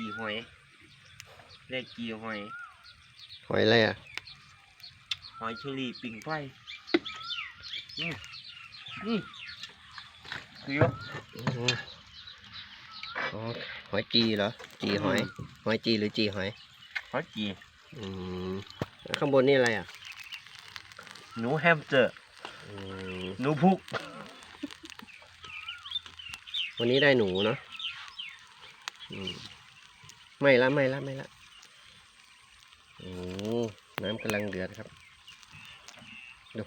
จีหอยเรียกจีหอย หอยอะไรอะ หอยเชอรี่ปิ่งไฟอืมอืมคือว่าอ๋ออ๋อหอยจีเหรอ จีหอย หอยจีหรือจีหอย หอยจีอืมข้างบนนี่อะไรอะ หนูแฮมสเตอร์อืมหนูพุก วันนี้ได้หนูเนาะอืม ไม่ละไม่ละไม่ละโอ้น้ำกำลังเดือดครับดู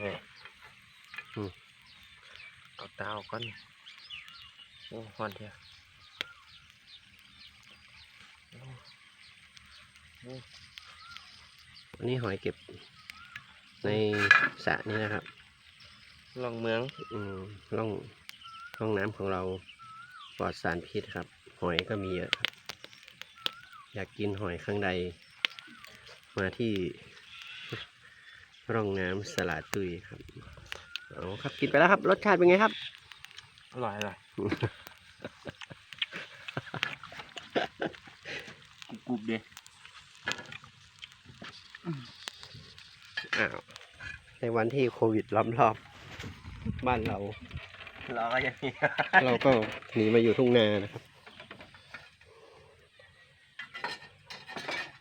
อะอืมเอาเตาก่อนโอ้ฮอนเดีย วอันนี้หอยเก็บในสระนี้นะครับลองเมืองอืมร่องร่องน้ำของเราปลอดสารพิษครับ หอยก็มีเยอะครับ อยากกินหอยข้างใด มาที่ร่องน้ำสลาตุยครับเอาครับกินไปแล้วครับ รสชาติเป็นไงครับ อร่อยอร่อยกรุบๆเด้ อ้าวในวันที่โควิดล้อมรอบบ้านเรา เราก็ยังมี เราก็หนีมาอยู่ทุ่งนานะครับ